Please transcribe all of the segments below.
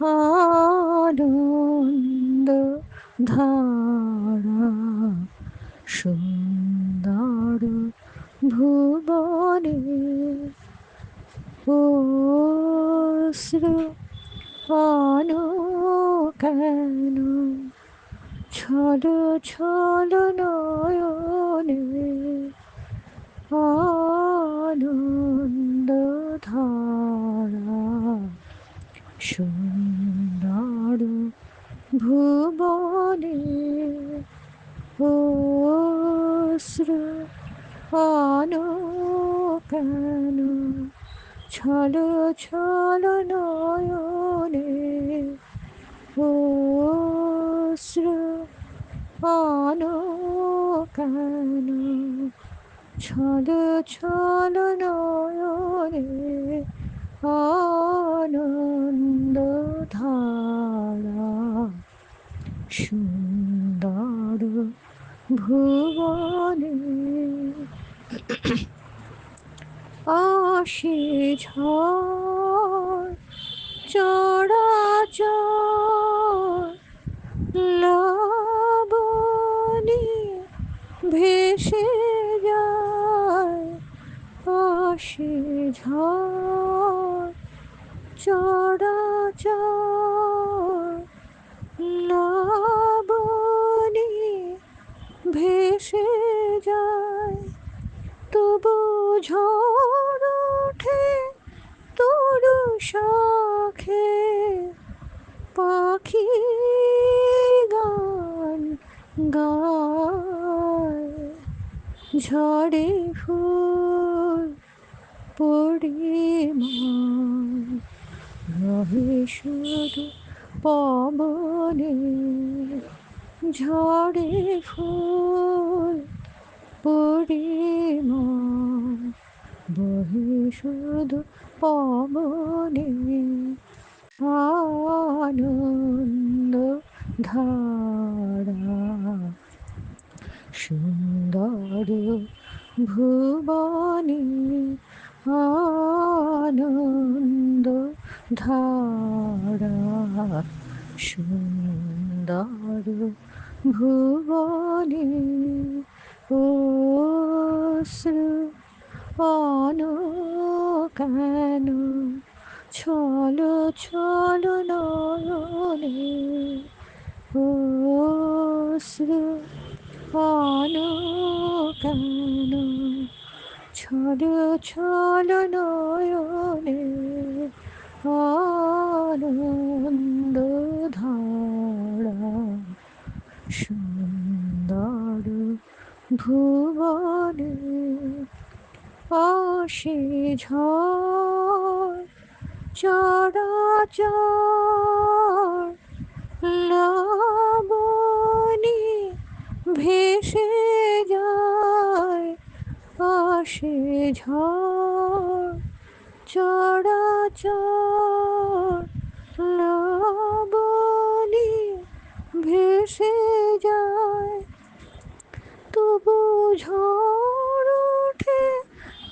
আনন্দ ধারা সুন্দর ভুবনে অশ্রু কেন? ছল ছল নয়নে আনন্দ ধারা সুন্দর পান কেন ছল ছল নয়নে অশ্রু পান কেন ছল ছল নয়নে আনন্দ ধারা, সুন্দর ভুবনে ঝড় চড়াচড় লাবণী ভেসে যায়। আসে ঝড় চড়াচড় শাখে পাখি গান গায়। ঝড়ে ফুল পরিমাণ রহে পবনে। ঝড়ে ফুল পরিমাণ বহে শুধু পবনে আনন্দ ধারা সুন্দর ভুবনে আনন্দ ধারা সুন্দর ভুবনে অশ্রু পান কেন? ছল ছল নয়নে অশ্রু পান কেন? ছল ছল নয়নে আনন্দ ধারা সুন্দর ভুবনে আসে ঝড় ভেসে যায়। আসে ঝড় লাবণী ভেসে যায় তবু ঝড় ওঠে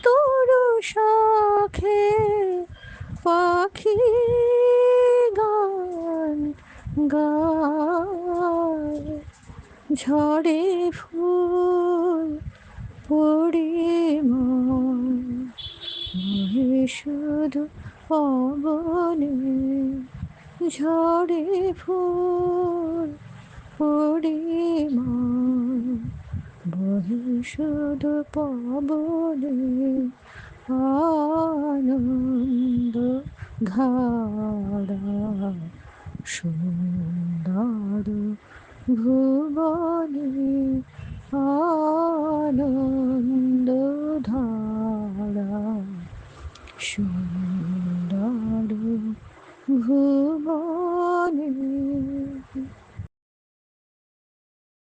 তরু শাখে পাখি গান গায় ঝড়ে ফুল পরিমল বহে শুধু পবনে ঝড়ে ফুল পরিমল বহে শুধু পবনে আনন্দ। ধারা সুন্দর ভুবনে আনন্দ ধারা সুন্দর ভুবনে